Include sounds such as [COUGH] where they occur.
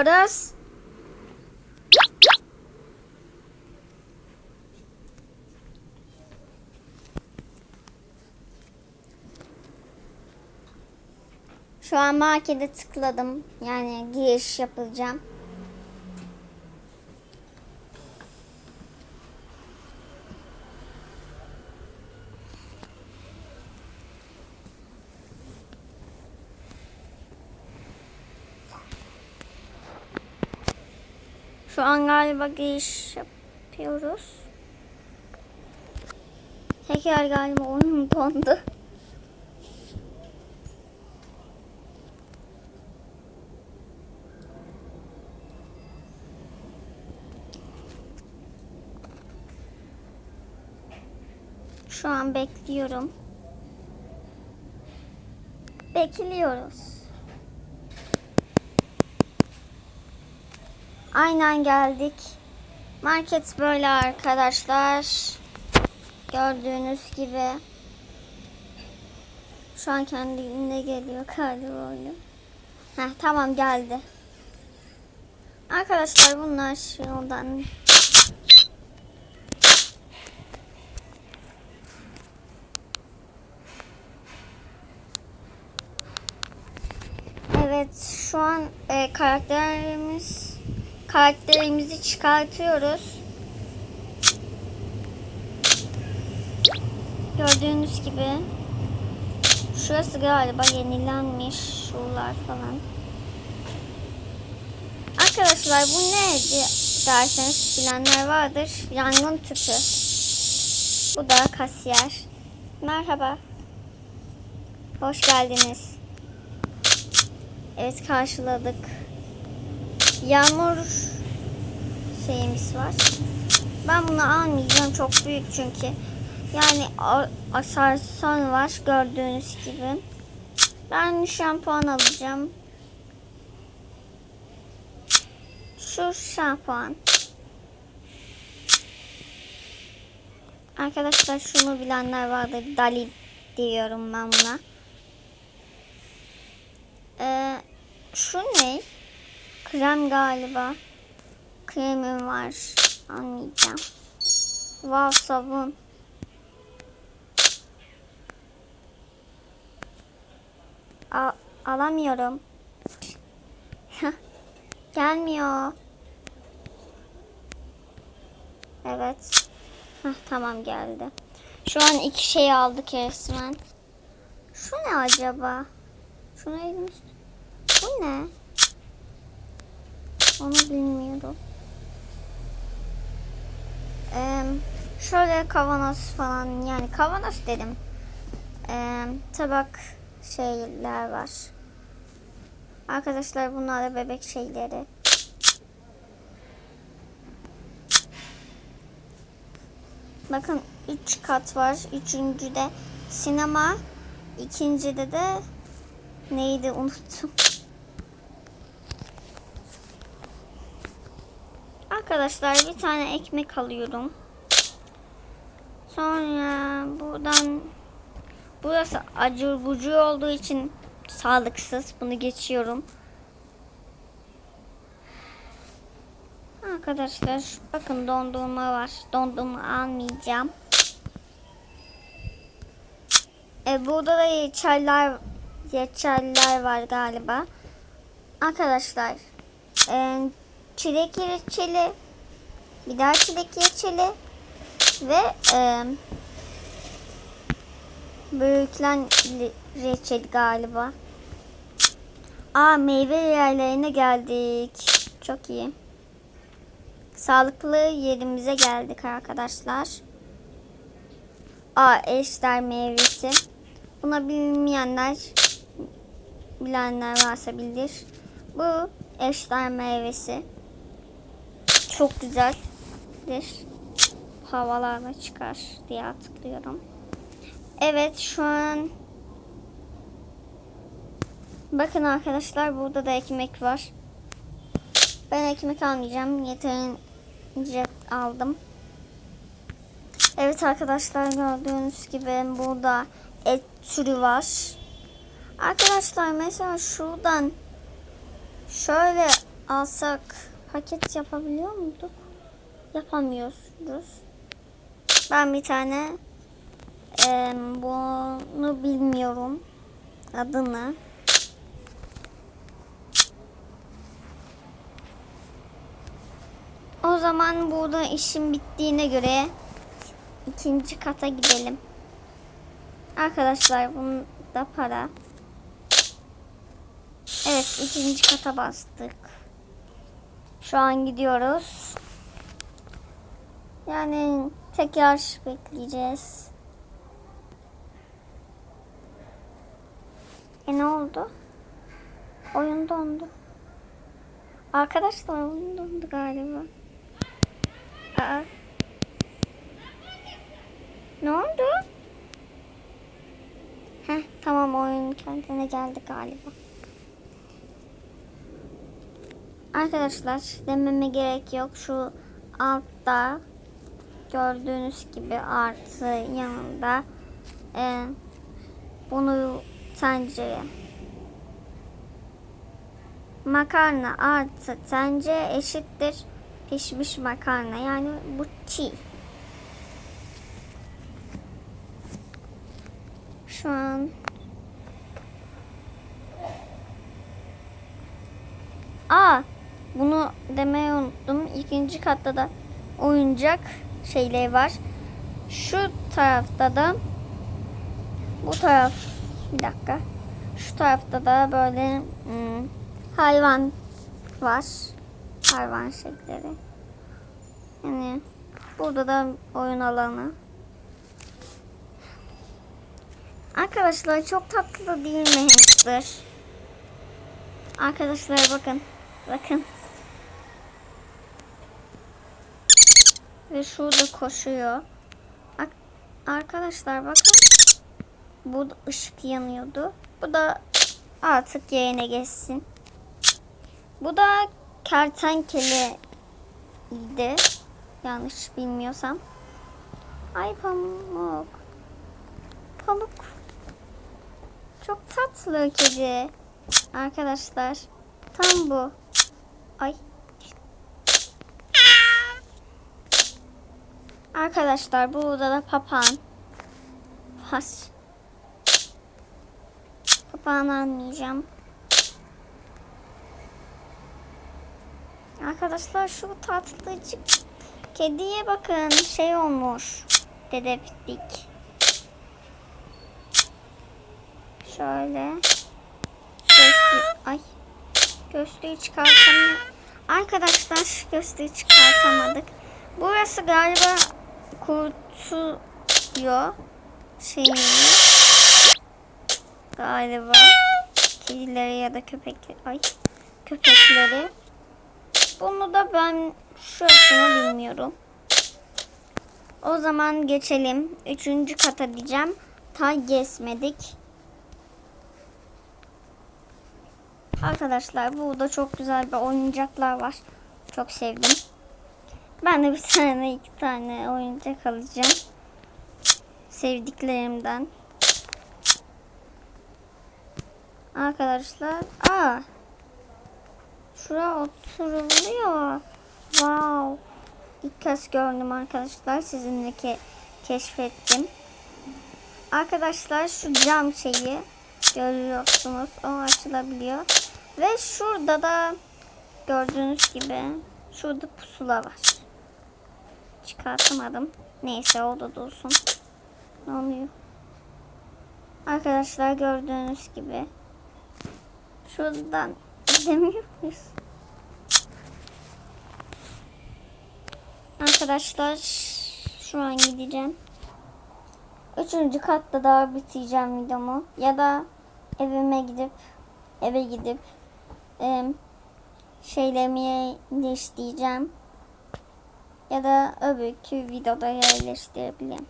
Biraz Şu an markete tıkladım. Yani giriş yapacağım. Şu an galiba giriş yapıyoruz. Tekrar galiba oyun dondu. Şu an bekliyorum. Bekliyoruz. Aynen geldik. Market böyle arkadaşlar. Gördüğünüz gibi. Şu an kendine geliyor galiba öyle. Heh, tamam geldi. Arkadaşlar bunlar şuradan Evet şu an e, karakterimiz karakterimizi çıkartıyoruz. Gördüğünüz gibi şurası galiba yenilenmiş şuralar falan. Arkadaşlar bu neydi derseniz bilenler vardır. Yangın tüpü. Bu da kasiyer. Merhaba. Hoş geldiniz. Evet karşıladık. Yağmur şeyimiz var. Ben bunu almayacağım çok büyük çünkü. Yani a- asansör var gördüğünüz gibi. Ben şampuan alacağım. Şu şampuan. Arkadaşlar şunu bilenler vardır. Dalil diyorum ben buna. Ee, şu ne? Krem galiba. Kremim var. Almayacağım. Wow sabun. Al alamıyorum. [LAUGHS] Gelmiyor. Evet. Heh, tamam geldi. Şu an iki şey aldık resmen. Şu ne acaba? Şunu elimiz... Bu ne? Onu bilmiyorum. Ee, şöyle kavanoz falan yani kavanoz dedim. Ee, tabak şeyler var. Arkadaşlar bunlar da bebek şeyleri. Bakın 3 kat var. Üçüncüde sinema. ikincide de neydi unuttum. Arkadaşlar bir tane ekmek alıyorum. Sonra buradan burası acur bucur olduğu için sağlıksız. Bunu geçiyorum. Arkadaşlar bakın dondurma var. Dondurma almayacağım. E, burada da reçeller, reçeller var galiba. Arkadaşlar e, çilek reçeli bir daha çilek reçeli ve e, büyüklen reçel galiba. Aa meyve yerlerine geldik. Çok iyi. Sağlıklı yerimize geldik arkadaşlar. Aa eşler meyvesi. Buna bilmeyenler bilenler varsa bilir. Bu eşler meyvesi. Çok güzeldir. Havalarda çıkar diye hatırlıyorum. Evet şu an bakın arkadaşlar burada da ekmek var. Ben ekmek almayacağım. Yeterince aldım. Evet arkadaşlar gördüğünüz gibi burada et türü var. Arkadaşlar mesela şuradan şöyle alsak paket yapabiliyor muyduk? Yapamıyoruz. Ben bir tane e, bunu bilmiyorum adını. O zaman burada işim bittiğine göre ikinci kata gidelim. Arkadaşlar bunun da para. Evet ikinci kata bastık. Şu an gidiyoruz. Yani tekrar bekleyeceğiz. E ne oldu? Oyun dondu. Arkadaşlar oyun dondu galiba. Aa. Ne oldu? Heh, tamam oyun kendine geldi galiba. Arkadaşlar dememe gerek yok. Şu altta gördüğünüz gibi artı yanında e, bunu tencere makarna artı tencere eşittir pişmiş makarna yani bu çiğ. Şu an Aa bunu demeyi unuttum. İkinci katta da oyuncak şeyleri var. Şu tarafta da bu taraf bir dakika. Şu tarafta da böyle hmm, hayvan var. Hayvan şekleri. Yani burada da oyun alanı. Arkadaşlar çok tatlı değil mi hamster? Arkadaşlar bakın. Bakın. Ve şurada koşuyor. Arkadaşlar bakın. Bu ışık yanıyordu. Bu da artık yerine geçsin. Bu da kertenkele idi. Yanlış bilmiyorsam. Ay pamuk. Pamuk. Çok tatlı kedi. Arkadaşlar. Tam bu. Ay. Arkadaşlar burada da papağan. Pas. Papağanı almayacağım. Arkadaşlar şu tatlıcık kediye bakın şey olmuş. Dedeftik. Şöyle. Gözlü, ay. Gözlüğü çıkartamıyorum. Arkadaşlar gözlüğü çıkartamadık. Burası galiba kurtuluyor. Şeyini. Galiba. Kedileri ya da köpekleri. Ay. Köpekleri. Bunu da ben şurasını bilmiyorum. O zaman geçelim. Üçüncü kata diyeceğim. Ta geçmedik. Arkadaşlar burada çok güzel bir oyuncaklar var. Çok sevdim. Ben de bir tane iki tane oyuncak alacağım. Sevdiklerimden. Arkadaşlar. Aa. Şuraya oturuluyor. Wow. İlk kez gördüm arkadaşlar. Sizinle ke keşfettim. Arkadaşlar şu cam şeyi görüyorsunuz. O açılabiliyor. Ve şurada da gördüğünüz gibi şurada pusula var. Çıkartamadım. Neyse o da dursun. Ne oluyor? Arkadaşlar gördüğünüz gibi şuradan gidemiyor muyuz? Arkadaşlar şu an gideceğim. Üçüncü katta daha bitireceğim videomu. Ya da evime gidip eve gidip e, şeylerimi yerleştireceğim. Ya da öbürkü videoda yerleştirebilirim.